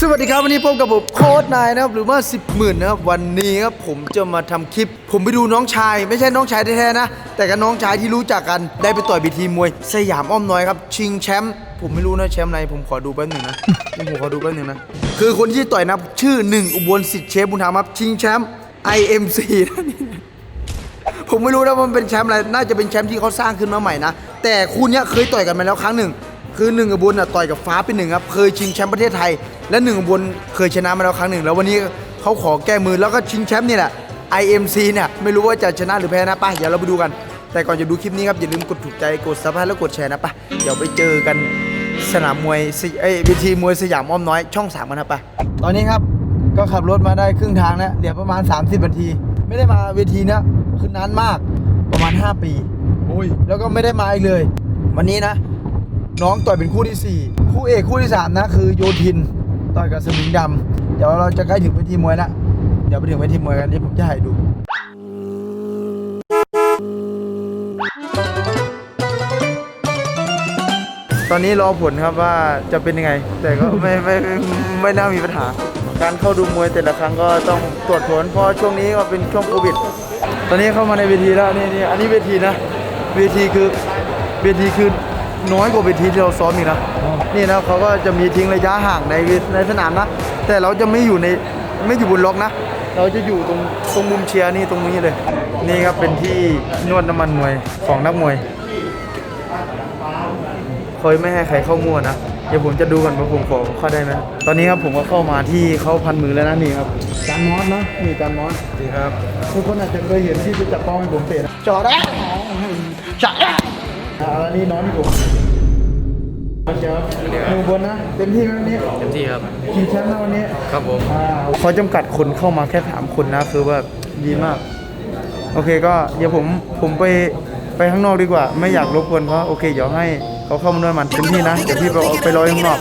สวัสดีครับ วันนี้พบกับผมโค้ดนายนะครับหรือว่า 10หมื่นนะครับวันนี้ครับผมจะมาทำคลิป ผมไปดูน้องชาย ไม่ใช่น้องชายแท้ๆนะ แต่กับน้องชายที่รู้จักกันได้ไปต่อยบีทีมวย สยามอ้อมน้อยครับ ชิงแชมป์ผมไม่รู้นะแชมป์อะไรผมขอดูแป๊บหนึ่งนะนี่ผมขอดูแป๊บหนึ่งนะ คือคนที่ต่อยนะชื่อหนึ่งอุบลสิทธิ์เชฟบุญธรรมครับชิงแชมป์ IMC นะผมไม่รู้นะมันเป็นแชมป์อะไรน่าจะเป็นแชมป์ที่เขาสร้างขึ้นมาใหม่นะแต่คู่เนี้ยเคยต่อยกันมาแล้วครั้งหนึ่ง คือหนึ่งกับบุญอะต่อยกับฟ้าเป็นหนึ่งครับเคยชิงแชมป์ประเทศไทย และหนึ่งกับบุญเคยชนะมาแล้วครั้งหนึ่ง แล้ววันนี้เขาขอแก้มือแล้วก็ชิงแชมป์นี่แหละ IMC เนี่ยไม่รู้ว่าจะชนะหรือแพ้นะไป่ะเดี๋ยวเราไปดูกัน แต่ก่อนจะดูคลิปนี้ครับอย่าลืมกดถูกใจกดซับสไครต์แล้วกดแชร์นะไป่ะเดี๋ยวไปเจอกันสนามมวยสเอ้ยเวทีมวยสยามอ้อมน้อยช่องสามกันนะไป่ะตอนนี้ครับก็ขับรถมาได้ครึ่งทางแล้วเหลือประมาณ 30นาที ไม่ได้มาเวทีเนี้ยคือนานมากประมาณ 5 ปีโอ้ยแล้วก็ไม่ได้มาอีกเลย วันนี้นะ น้องต่อยเป็นคู่ที่ 4 คู่เอกคู่ที่ 3 นะ คือโยทิน ต่อยกับสมิงดำเดี๋ยวเราจะใกล้ถึงเวทีมวยแล้วเดี๋ยวไปถึงเวทีมวยกันที่ผมจะให้ดูตอนนี้รอผลครับว่าจะเป็นยังไง แต่ก็ไม่ไม่ไม่ไม่น่ามีปัญหา การเข้าดูมวยแต่ละครั้งก็ต้องตรวจผลเพราะช่วงนี้ก็เป็นช่วงโควิด ตอนนี้เข้ามาในเวทีแล้วนี่นี่อันนี้เวทีนะ เวทีคือเวทีคือ น้อยกว่าเวทีที่เราซ้อมอีกนะนี่นะเขาก็จะมีทิ้งระยะห่างในเวในสนามนะ แต่เราจะไม่อยู่ในไม่อยู่บนล็อกนะ เราจะอยู่ตรงตรงมุมเชียร์นี่ตรงนี้เลย นี่ครับเป็นที่นวดน้ำมันมวยของนักมวยเคยไม่ให้ใครเข้ามั่วนะเดี๋ยวผมจะดูก่อนว่าผมขอเข้าได้ไหมตอนนี้ครับผมก็เข้ามาที่เขาพันมือแล้วนะนี่ครับจานมอสนะนี่จานมอสดีครับทุกคนอาจจะเคยเห็นที่ไปจับป้องให้ผมเตะนะจอดได้จัดได้ อ่าแล้วนี่น้องที่ผมเจอหนูบนนะเต็มที่ไหมวันนี้เต็มที่ครับกี่แชมป์นะวันนี้ครับผมอ่าเขาจำกัดคนเข้ามาแค่สามคนนะคือว่าดีมาก โอเคก็เดี๋ยวผมผมไปไปข้างนอกดีกว่า ไม่อยากรบกวนเขาโอเคเดี๋ยวให้เขาเข้ามาด้วยมันเต็มที่นะเดี๋ยวพี่ไปไปรอข้างนอก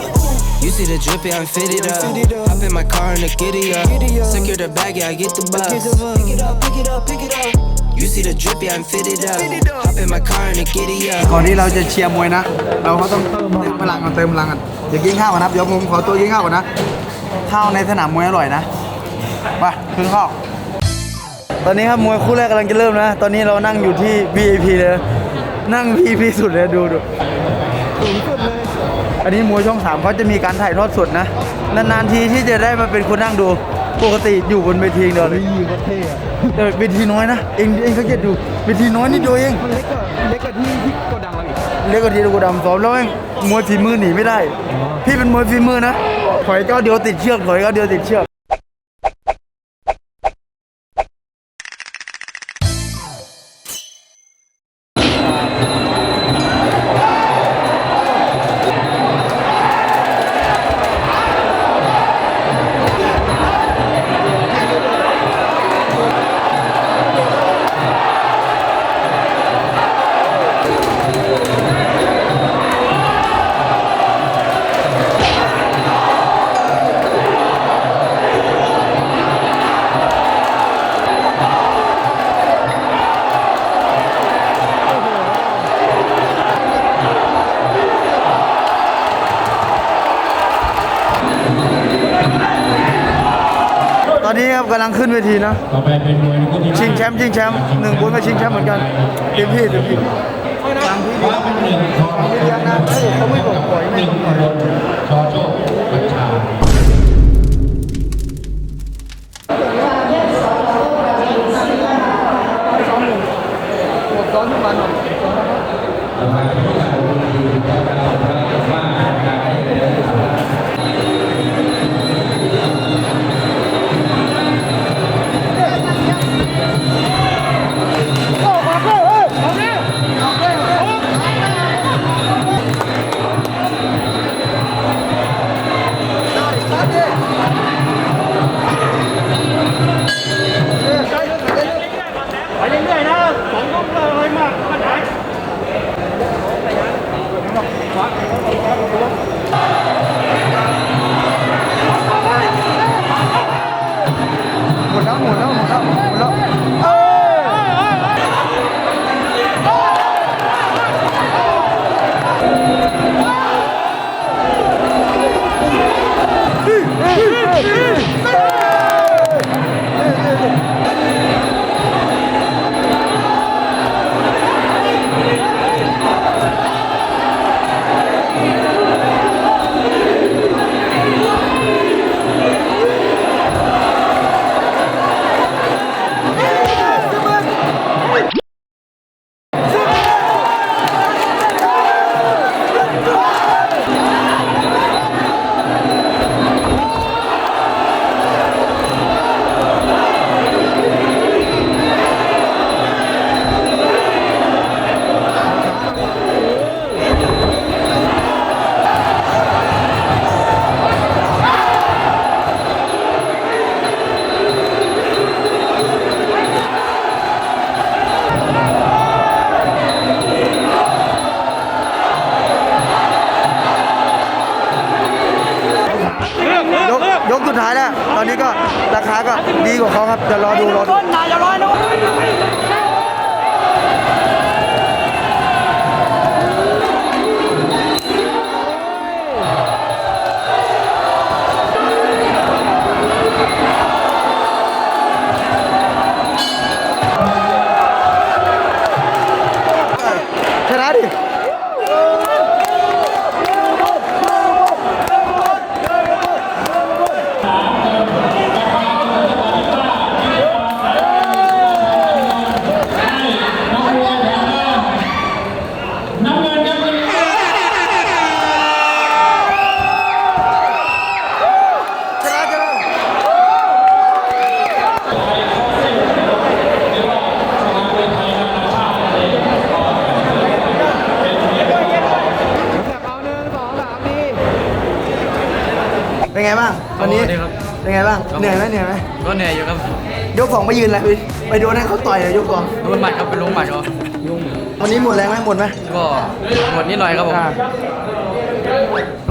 You see the drippy, I'm fitted up. Hop in my car and the giddy up. Secure the bag, yeah, I get the bus. Pick it up, pick it up, pick it up. You see the drippy, I'm fitted up. Hop in my car and the giddy up. ก่อนที่เราจะเชียร์มวยนะ เราก็ต้องเติมพลังกันเติมพลังกันเดี๋ยวกินข้าวก่อนนะเดี๋ยวผมขอตัวกินข้าวก่อนนะ ข้าวในสนามมวยอร่อยนะไปขึ้นข้าวตอนนี้ครับมวยคู่แรกกำลังจะเริ่มนะ ตอนนี้เรานั่งอยู่ที่ VIP เลยนะนั่ง VIP สุดเลยดูดูสูงสุดเลย อันนี้มวยช่องสามเขาจะมีการถ่ายทอดสดนะ นานๆทีที่จะได้มาเป็นคนนั่งดู ปกติอยู่บนเวทีอย่างเดียวเลยก็เท่แต่เวทีน้อยนะ เองเองสังเกตดูเวทีน้อยนิดเดียวเองเล็กกว่าเล็กกว่าที่ที่โกดังเราอีกเรียกว่าทีกูดำซ้อมแล้วแม่งมวยฝีมือหนีไม่ได้ พี่เป็นมวยฝีมือนะ ถอยก้าวเดียวติดเชือก ถอยก้าวเดียวติดเชือก ตอนนี้ครับกำลังขึ้นเวทีนะต่อไปเป็นมวยคู่ที่ชิงแชมป์ชิงแชมป์หนึ่งบุญมาชิงแชมป์เหมือนกันเต็มที่เต็มที่ฟังพี่ดีฟ้าเป็นหนึ่งของฟังพี่เลี้ยงนะถ้าเกิดเขาไม่บอกปล่อยหไม่นึ่งต้องปล่อย สุดท้ายแล้ว ตอนนี้ก็ราคาก็ดีกว่าเขาครับเดี๋ยวรอดูรอดู วันนี้โอ้ดีครับ เป็นไงบ้าง เหนื่อยไหมเหนื่อยไหมก็เหนื่อยอยู่ครับยกสองไปยืนแหละไปไปโดนให้เขาต่อยเลยยกสองโดนหมัดครับเป็นลงหมัดเขาวันนี้หมดแรงไหมหมดไหมก็หมดนิดหน่อยครับผมอ่า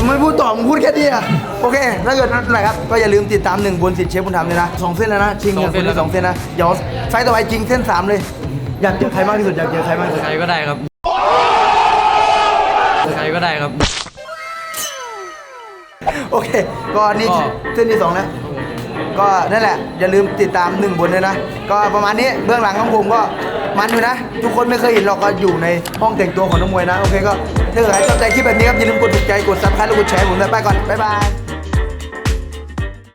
ไม่พูดต่อมึงพูดแค่นี้อะโอเค ถ้าเกิดนั่นแหละครับ ก็อย่าลืมติดตามหนึ่งบนสิทธิ์เชฟบุญธรรมเลยนะสองเส้นแล้วนะ ชิงกันคนละสองเส้นนะ เดี๋ยวไฟต์ต่อไปจริงเส้นสามเลย อยากเจอใครมากที่สุด อยากเจอใครมากที่สุด ใครก็ได้ครับ ใครก็ได้ครับ โอเค ก็อันนี่ก็เส้นที่สองแล้วก็นั่นแหละ อย่าลืมติดตามหนึ่งบนด้วยนะ ก็ประมาณนี้เบื้องหลังของผมก็มันอยู่นะ ทุกคนไม่เคยเห็นหรอกก็อยู่ในห้องแต่งตัวของนักมวยนะ โอเคก็ถ้าเกิดใครชอบใจคลิปแบบนี้ครับอย่าลืมกดถูกใจกดซับสไครต์และกดแชร์ผมด้วยไปก่อนบ๊ายบาย